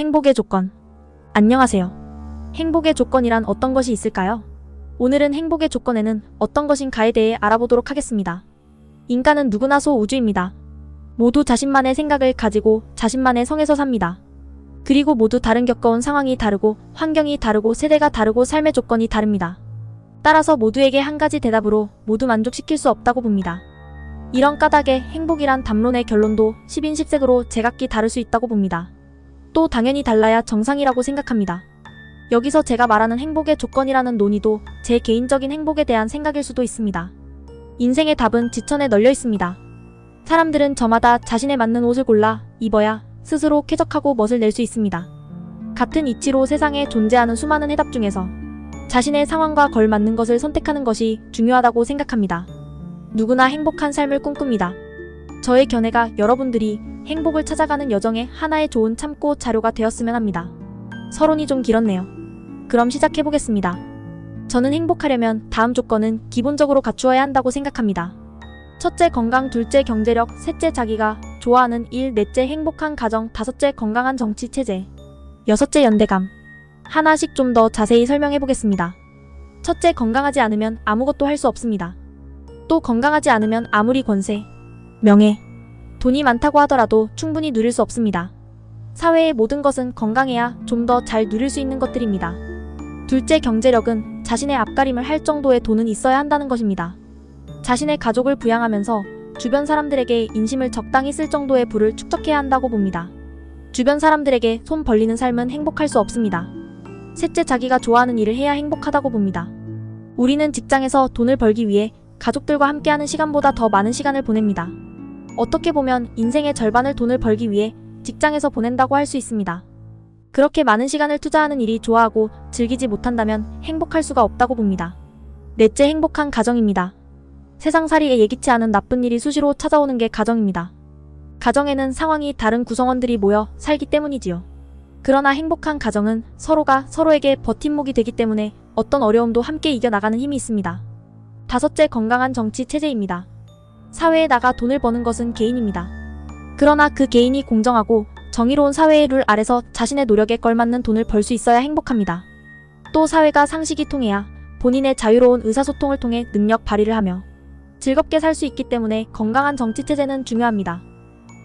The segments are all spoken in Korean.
행복의 조건. 안녕하세요. 행복의 조건이란 어떤 것이 있을까요? 오늘은 행복의 조건에는 어떤 것인가에 대해 알아보도록 하겠습니다. 인간은 누구나 소우주입니다. 모두 자신만의 생각을 가지고 자신만의 성에서 삽니다. 그리고 모두 다른 겪어온 상황이 다르고 환경이 다르고 세대가 다르고 삶의 조건이 다릅니다. 따라서 모두에게 한 가지 대답으로 모두 만족시킬 수 없다고 봅니다. 이런 까닭에 행복이란 담론의 결론도 10인 10색으로 제각기 다를 수 있다고 봅니다. 또 당연히 달라야 정상이라고 생각합니다. 여기서 제가 말하는 행복의 조건이라는 논의도 제 개인적인 행복에 대한 생각일 수도 있습니다. 인생의 답은 지천에 널려 있습니다. 사람들은 저마다 자신에 맞는 옷을 골라 입어야 스스로 쾌적하고 멋을 낼 수 있습니다. 같은 이치로 세상에 존재하는 수많은 해답 중에서 자신의 상황과 걸맞는 것을 선택하는 것이 중요하다고 생각합니다. 누구나 행복한 삶을 꿈꿉니다. 저의 견해가 여러분들이 행복을 찾아가는 여정에 하나의 좋은 참고 자료가 되었으면 합니다. 서론이 좀 길었네요. 그럼 시작해보겠습니다. 저는 행복하려면 다음 조건은 기본적으로 갖추어야 한다고 생각합니다. 첫째 건강, 둘째 경제력, 셋째 자기가 좋아하는 일, 넷째 행복한 가정, 다섯째 건강한 정치 체제, 여섯째 연대감. 하나씩 좀 더 자세히 설명해 보겠습니다. 첫째 건강하지 않으면 아무것도 할 수 없습니다. 또 건강하지 않으면 아무리 권세, 명예, 돈이 많다고 하더라도 충분히 누릴 수 없습니다. 사회의 모든 것은 건강해야 좀 더 잘 누릴 수 있는 것들입니다. 둘째 경제력은 자신의 앞가림을 할 정도의 돈은 있어야 한다는 것입니다. 자신의 가족을 부양하면서 주변 사람들에게 인심을 적당히 쓸 정도의 부를 축적해야 한다고 봅니다. 주변 사람들에게 손 벌리는 삶은 행복할 수 없습니다. 셋째 자기가 좋아하는 일을 해야 행복하다고 봅니다. 우리는 직장에서 돈을 벌기 위해 가족들과 함께하는 시간보다 더 많은 시간을 보냅니다. 어떻게 보면 인생의 절반을 돈을 벌기 위해 직장에서 보낸다고 할 수 있습니다. 그렇게 많은 시간을 투자하는 일이 좋아하고 즐기지 못한다면 행복할 수가 없다고 봅니다. 넷째 행복한 가정입니다. 세상살이에 예기치 않은 나쁜 일이 수시로 찾아오는 게 가정입니다. 가정에는 상황이 다른 구성원들이 모여 살기 때문이지요. 그러나 행복한 가정은 서로가 서로에게 버팀목이 되기 때문에 어떤 어려움도 함께 이겨나가는 힘이 있습니다. 다섯째 건강한 정치 체제입니다. 사회에 나가 돈을 버는 것은 개인입니다. 그러나 그 개인이 공정하고 정의로운 사회의 룰 아래서 자신의 노력에 걸맞는 돈을 벌 수 있어야 행복합니다. 또 사회가 상식이 통해야 본인의 자유로운 의사소통을 통해 능력 발휘를 하며 즐겁게 살 수 있기 때문에 건강한 정치체제는 중요합니다.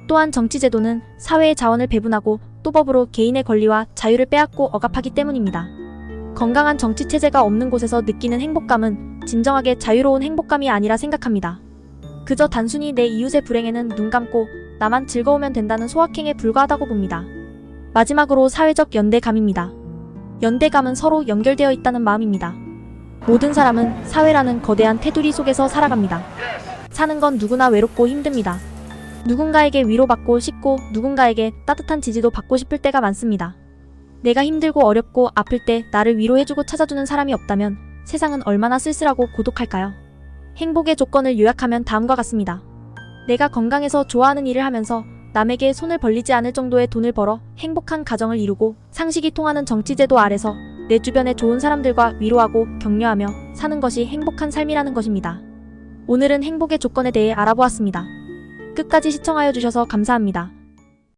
또한 정치제도는 사회의 자원을 배분하고 또 법으로 개인의 권리와 자유를 빼앗고 억압하기 때문입니다. 건강한 정치체제가 없는 곳에서 느끼는 행복감은 진정하게 자유로운 행복감이 아니라 생각합니다. 그저 단순히 내 이웃의 불행에는 눈 감고 나만 즐거우면 된다는 소확행에 불과하다고 봅니다. 마지막으로 사회적 연대감입니다. 연대감은 서로 연결되어 있다는 마음입니다. 모든 사람은 사회라는 거대한 테두리 속에서 살아갑니다. 사는 건 누구나 외롭고 힘듭니다. 누군가에게 위로받고 싶고 누군가에게 따뜻한 지지도 받고 싶을 때가 많습니다. 내가 힘들고 어렵고 아플 때 나를 위로해주고 찾아주는 사람이 없다면 세상은 얼마나 쓸쓸하고 고독할까요? 행복의 조건을 요약하면 다음과 같습니다. 내가 건강해서 좋아하는 일을 하면서 남에게 손을 벌리지 않을 정도의 돈을 벌어 행복한 가정을 이루고 상식이 통하는 정치제도 아래서 내 주변의 좋은 사람들과 위로하고 격려하며 사는 것이 행복한 삶이라는 것입니다. 오늘은 행복의 조건에 대해 알아보았습니다. 끝까지 시청하여 주셔서 감사합니다.